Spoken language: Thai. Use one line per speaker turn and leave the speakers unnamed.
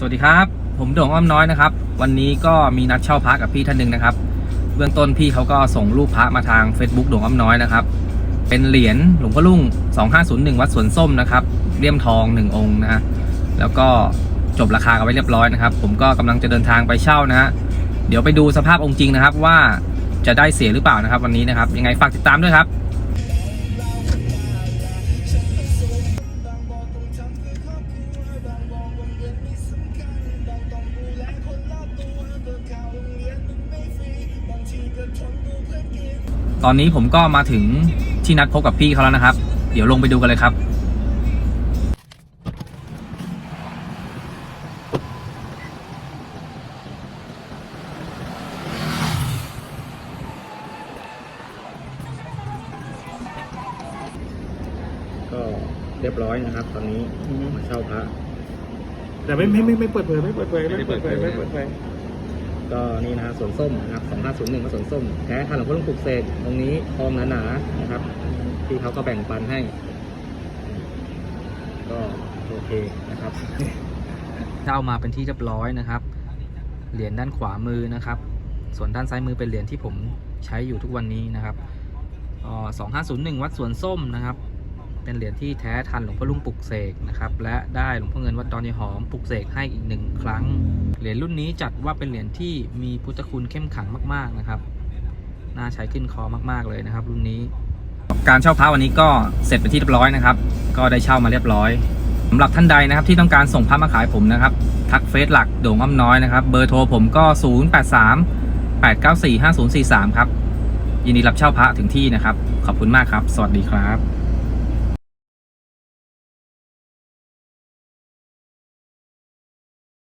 สวัสดีครับ ผมโด่งอ้อมน้อยนะครับ วันนี้ก็มีนัดเช่าพระกับพี่ท่านหนึ่งนะครับ เบื้องต้นพี่เขาก็ส่งรูปพระมาทาง Facebook โด่งอ้อมน้อยนะครับ เป็นเหรียญหลวงพ่อรุ่ง 2501 วัดสวนส้มนะครับเลี่ยมทอง 1 องค์นะ แล้วก็จบราคากันไว้เรียบร้อยนะครับ ผมก็กำลังจะเดินทางไปเช่านะฮะ เดี๋ยวไปดูสภาพองค์จริงนะครับว่าจะได้เสียหรือเปล่านะครับ วันนี้นะครับ ยังไงฝากติดตามด้วยครับ ตอนนี้ผมก็มาถึงที่นัดพบกับพี่เขาแล้วนะครับ เดี๋ยวลงไปดูกันเลยครับ ก็เรียบร้อยนะครับ ตอนนี้มาเช่าพระ
แต่ไม่ไม่ไม่ไม่เปิดเผยไม่เปิดเผย
ไม่ได้เปิดเผย
ไม่เปิดเผย
ก็นี่นะสวนส้มนะครับ2501ก็สวนส้มแท้ทันหลวงพ่อหลวงปลุกเสกตรงนี้ทองหนาๆนะครับ ที่เขาก็แบ่งปันให้ ก็โอเคนะครับเช่ามาเป็นที่เรียบร้อยนะครับ เหรียญด้านขวามือนะครับ ส่วนด้านซ้ายมือเป็นเหรียญที่ผมใช้อยู่ทุกวันนี้นะครับสองห้าศูนย์หนึ่งวัดสวนส้มนะครับ เป็นเหรียญที่แท้ทันหลวงพ่อลุงปลุกเสกนะครับและได้หลวงพ่อเงินวัดดอนยหอมปลุกเสกให้อีกหนึ่งครั้ง เหรียญรุ่นนี้จัดว่าเป็นเหรียญที่มีพุทธคุณเข้มขังมากๆนะครับน่าใช้ขึ้นคอมากๆเลยนะครับ รุ่นนี้ การเช่าพระวันนี้ก็เสร็จไปที่เรียบร้อยนะครับ ก็ได้เช่ามาเรียบร้อยสำหรับท่านใดนะครับที่ต้องการส่งพระมาขายผมนะครับ ทักเฟซหลักโด่งอ้อมน้อยนะครับ เบอร์โทรผมก็ 083 894 5043 ครับ ยินดีรับเช่าพระถึงที่นะครับ ขอบคุณมากครับ สวัสดีครับ